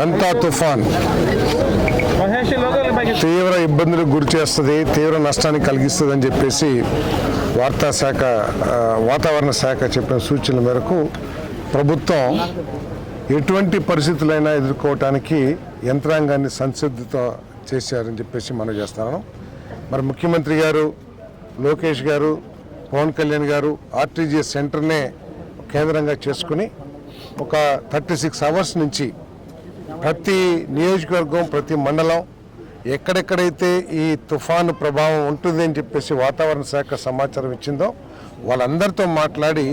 నంతా తుఫాన్. తీవ్ర ఇబ్బందులకు గురి చేస్తుంది తీవ్ర నష్టాన్ని కలిగిస్తుంది అని చెప్పేసి వార్తా శాఖ వాతావరణ శాఖ చెప్పిన సూచనల మేరకు ప్రభుత్వం ఎటువంటి పరిస్థితులైనా ఎదుర్కోవటానికి యంత్రాంగాన్ని సంసిద్ధత చేశారని చెప్పేసి మనం చేస్తున్నాను. మరి ముఖ్యమంత్రి గారు లోకేష్ గారు పవన్ కళ్యాణ్ గారు ఆర్టీజీఎస్ సెంటర్నే కేంద్రంగా చేసుకుని ఒక థర్టీ సిక్స్ అవర్స్ నుంచి ప్రతి నియోజకవర్గం ప్రతి మండలం ఎక్కడెక్కడైతే ఈ తుఫాను ప్రభావం ఉంటుంది అని చెప్పేసి వాతావరణ శాఖ సమాచారం ఇచ్చిందో వాళ్ళందరితో మాట్లాడి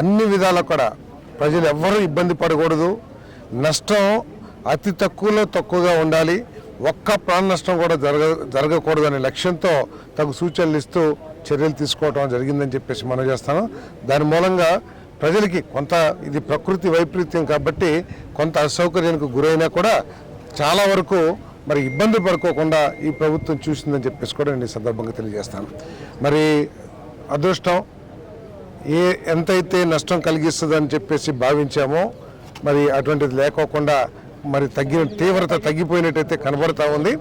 అన్ని విధాలా కూడా ప్రజలు ఎవ్వరూ ఇబ్బంది పడకూడదు. నష్టం అతి తక్కువలో తక్కువగా ఉండాలి. ఒక్క ప్రాణ నష్టం కూడా జరగ జరగకూడదు అనే లక్ష్యంతో తగు సూచనలు ఇస్తూ చర్యలు తీసుకోవడం జరిగిందని చెప్పేసి మనం చేస్తాను. దాని మూలంగా ప్రజలకి కొంత ఇది ప్రకృతి వైపరీత్యం కాబట్టి కొంత అసౌకర్యానికి గురైనా కూడా చాలా వరకు మరి ఇబ్బంది పడుకోకుండా ఈ ప్రభుత్వం చూసిందని చెప్పేసి కూడా నేను ఈ సందర్భంగా తెలియజేస్తాను. మరి అదృష్టం ఏ ఎంతైతే నష్టం కలిగిస్తుందని చెప్పేసి భావించామో మరి అటువంటిది లేకోకుండా మరి తగ్గిన తీవ్రత తగ్గిపోయినట్టయితే కనబడతా ఉంది.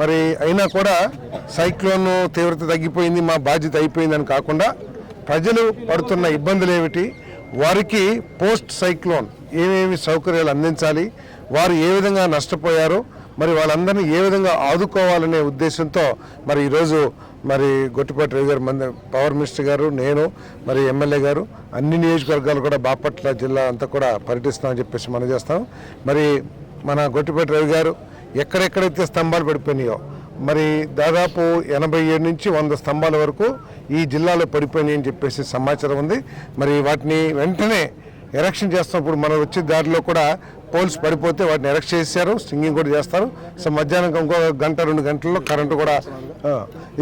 మరి అయినా కూడా సైక్లోన్ తీవ్రత తగ్గిపోయింది మా బాధ్యత అయిపోయిందని కాకుండా ప్రజలు పడుతున్న ఇబ్బందులు ఏమిటి వారికి పోస్ట్ సైక్లోన్ ఏమేమి సౌకర్యాలు అందించాలి వారు ఏ విధంగా నష్టపోయారో మరి వాళ్ళందరినీ ఏ విధంగా ఆదుకోవాలనే ఉద్దేశంతో మరి ఈరోజు మరి గొట్టిపాటి రవి గారు మంది పవర్ మినిస్టర్ గారు నేను మరి ఎమ్మెల్యే గారు అన్ని నియోజకవర్గాలు కూడా బాపట్ల జిల్లా అంతా కూడా పర్యటిస్తామని చెప్పేసి మనం చేస్తాం. మరి మన గొట్టిపాటి రవి గారు ఎక్కడెక్కడైతే స్తంభాలు పడిపోయినాయో మరి దాదాపు ఎనభై ఏడు నుంచి వంద స్తంభాల వరకు ఈ జిల్లాలో పడిపోయినాయి అని చెప్పేసి సమాచారం ఉంది. మరి వాటిని వెంటనే ఎరక్షన్ చేస్తున్నప్పుడు మనం వచ్చే దారిలో కూడా పోల్స్ పడిపోతే వాటిని ఎరెక్ట్ చేశారు సింగింగ్ కూడా చేస్తారు. సో మధ్యాహ్నం ఇంకో గంట రెండు గంటల్లో కరెంటు కూడా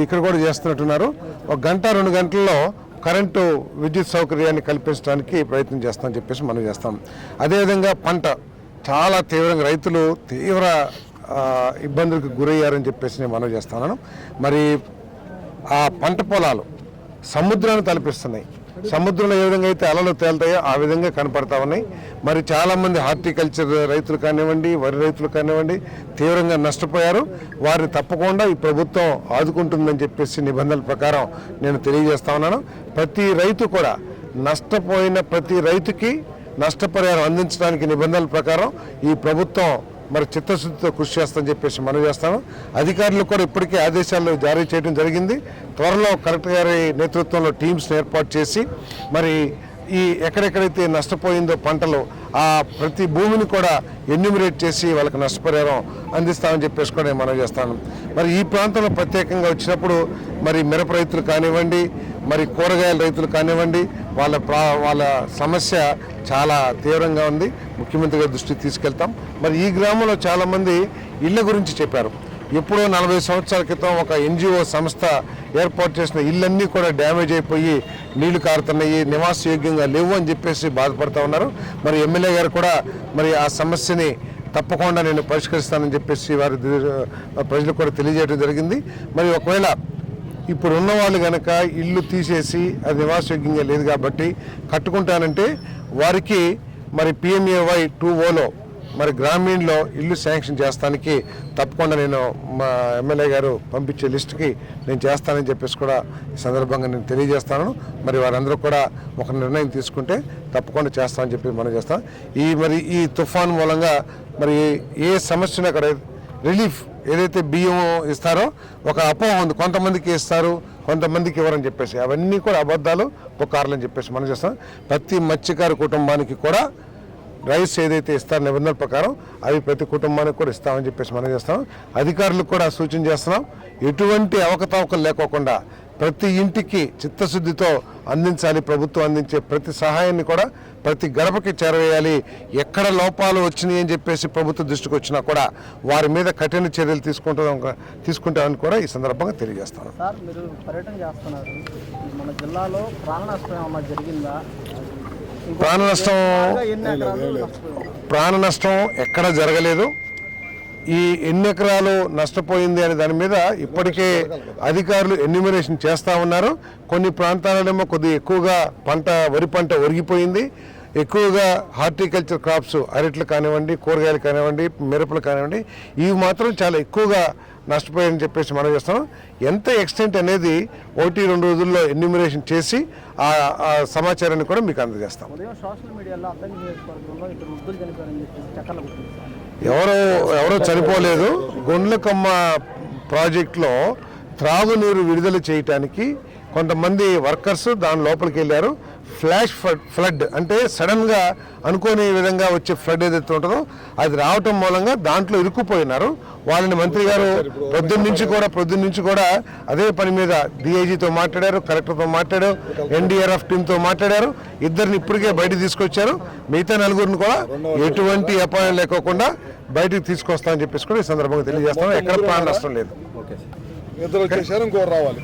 ఇక్కడ కూడా చేస్తున్నట్టున్నారు. ఒక గంట రెండు గంటల్లో కరెంటు విద్యుత్ సౌకర్యాన్ని కల్పించడానికి ప్రయత్నం చేస్తామని చెప్పేసి మనం చేస్తాం. అదేవిధంగా పంట చాలా తీవ్రంగా రైతులు తీవ్ర ఇబ్బందులకు గురయ్యారని చెప్పేసి నేను మనవి చేస్తున్నాను. మరి ఆ పంట పొలాలు సముద్రాన్ని తలపిస్తున్నాయి. సముద్రంలో ఏ విధంగా అయితే అలలు తేలుతాయో ఆ విధంగా కనపడతా ఉన్నాయి. మరి చాలామంది హార్టికల్చర్ రైతులు కానివ్వండి వరి రైతులు కానివ్వండి తీవ్రంగా నష్టపోయారు. వారిని తప్పకుండా ఈ ప్రభుత్వం ఆదుకుంటుందని చెప్పేసి నిబంధనల ప్రకారం నేను తెలియజేస్తా ఉన్నాను. ప్రతి రైతు కూడా నష్టపోయిన ప్రతి రైతుకి నష్టపరిహారం అందించడానికి నిబంధనల ప్రకారం ఈ ప్రభుత్వం మరి చిత్తశుద్ధితో కృషి చేస్తామని చెప్పేసి మనం చేస్తాను అధికారులు కూడా ఇప్పటికే ఆదేశాలు జారీ చేయడం జరిగింది. త్వరలో కలెక్టర్ గారి నేతృత్వంలో టీమ్స్ని ఏర్పాటు చేసి మరి ఈ ఎక్కడెక్కడైతే నష్టపోయిందో పంటలు ఆ ప్రతి భూమిని కూడా ఎన్యూమిరేట్ చేసి వాళ్ళకి నష్టపరిహారం అందిస్తామని చెప్పేసి కూడా నేను మనం చేస్తాను. మరి ఈ ప్రాంతంలో ప్రత్యేకంగా వచ్చినప్పుడు మరి మిరప రైతులు కానివ్వండి మరి కూరగాయల రైతులు కానివ్వండి వాళ్ళ ప్రా వాళ్ళ సమస్య చాలా తీవ్రంగా ఉంది. ముఖ్యమంత్రి గారి దృష్టికి తీసుకెళ్తాం. మరి ఈ గ్రామంలో చాలామంది ఇళ్ళ గురించి చెప్పారు. ఎప్పుడో నలభై సంవత్సరాల క్రితం ఒక ఎన్జిఓ సంస్థ ఏర్పాటు చేసిన ఇళ్ళన్నీ కూడా డ్యామేజ్ అయిపోయి నీళ్ళు కారుతున్నాయి నివాసయోగ్యంగా లేవు అని చెప్పేసి బాధపడుతూ ఉన్నారు. మరి ఎమ్మెల్యే గారు కూడా మరి ఆ సమస్యని తప్పకుండా నేను పరిష్కరిస్తానని చెప్పేసి వారి ప్రజలకు కూడా తెలియజేయడం జరిగింది. మరి ఒకవేళ ఇప్పుడు ఉన్నవాళ్ళు కనుక ఇల్లు తీసేసి అది నివాసయోగ్యంగా లేదు కాబట్టి కట్టుకుంటానంటే వారికి మరి పిఎంఏవై టూ ఓలో మరి గ్రామీణలో ఇల్లు శాంక్షన్ చేస్తానికి తప్పకుండా నేను మా ఎమ్మెల్యే గారు పంపించే లిస్టుకి నేను చేస్తానని చెప్పేసి కూడా ఈ సందర్భంగా నేను తెలియజేస్తాను. మరి వారందరూ కూడా ఒక నిర్ణయం తీసుకుంటే తప్పకుండా చేస్తామని చెప్పి మనం చేస్తాం. ఈ మరి ఈ తుఫాన్ మూలంగా మరి ఏ సమస్యను అక్కడ రిలీఫ్ ఏదైతే బియ్యం ఇస్తారో ఒక అపోహ ఉంది. కొంతమందికి ఇస్తారు కొంతమందికి ఇవ్వరని చెప్పేసి. అవన్నీ కూడా అబద్ధాలు పుకార్లని చెప్పేసి మనం చేస్తాం. ప్రతి మత్స్యకారు కుటుంబానికి కూడా రైస్ ఏదైతే ఇస్తారో నిబంధనల ప్రకారం అవి ప్రతి కుటుంబానికి కూడా ఇస్తామని చెప్పేసి మనం చేస్తాం. అధికారులకు కూడా సూచన చేస్తున్నాం. ఎటువంటి అవకతవకలు లేకోకుండా ప్రతి ఇంటికి చిత్తశుద్ధితో అందించాలి ప్రభుత్వం అందించే ప్రతి సహాయాన్ని కూడా ప్రతి గడపకి చేరవేయాలి. ఎక్కడ లోపాలు వచ్చినాయి అని చెప్పేసి ప్రభుత్వ దృష్టికి వచ్చినా కూడా వారి మీద కఠిన చర్యలు తీసుకుంటాం తీసుకుంటామని కూడా ఈ సందర్భంగా తెలియజేస్తాను. సార్ మీరు పర్యటన చేస్తున్నారు. మన జిల్లాలో ప్రాణ నష్టం ఏమన్నా జరిగిందా? ప్రాణ నష్టం ప్రాణ నష్టం ఎక్కడ జరగలేదు. ఈ ఎన్ని ఎకరాలు నష్టపోయింది అనే దాని మీద ఇప్పటికే అధికారులు ఎన్యూమినేషన్ చేస్తూ ఉన్నారు. కొన్ని ప్రాంతాలనేమో కొద్దిగా ఎక్కువగా పంట వరి పంట ఒరిగిపోయింది. ఎక్కువగా హార్టికల్చర్ క్రాప్స్ అరట్లు కానివ్వండి కూరగాయలు కానివ్వండి మిరపలు కానివ్వండి ఇవి మాత్రం చాలా ఎక్కువగా నష్టపోయాయని చెప్పేసి మనం చేస్తాం ఎంత ఎక్స్టెంట్ అనేది ఒకటి రెండు రోజుల్లో ఎన్యూమినేషన్ చేసి ఆ ఆ సమాచారాన్ని కూడా మీకు అందజేస్తాం. ఎవరో ఎవరో చనిపోలేదు. గుండ్లకమ్మ ప్రాజెక్టులో త్రాగునీరు విడుదల చేయటానికి కొంతమంది వర్కర్స్ దాని లోపలికి వెళ్ళారు. ఫ్లాష్ ఫ్లడ్ ఫ్లడ్ అంటే సడన్గా అనుకోని విధంగా వచ్చే ఫ్లడ్ ఏదైతే ఉంటుందో అది రావటం మూలంగా దాంట్లో ఇరుక్కుపోయినారు. వాళ్ళని మంత్రి గారు పొద్దున్న నుంచి కూడా పొద్దున్న నుంచి కూడా అదే పని మీద డిఐజీతో మాట్లాడారు కలెక్టర్తో మాట్లాడారు ఎన్డీఆర్ఎఫ్ టీంతో మాట్లాడారు. ఇద్దరిని ఇప్పటికే బయట తీసుకొచ్చారు. మిగతా నలుగురిని కూడా ఎటువంటి అపాయం లేకోకుండా బయటికి తీసుకొస్తా అని చెప్పేసి కూడా ఈ సందర్భంగా తెలియజేస్తాం ఎక్కడ ప్రాణ నష్టం లేదు. ఇద్దరు వచ్చేసారు ఇంకోరు రావాలి.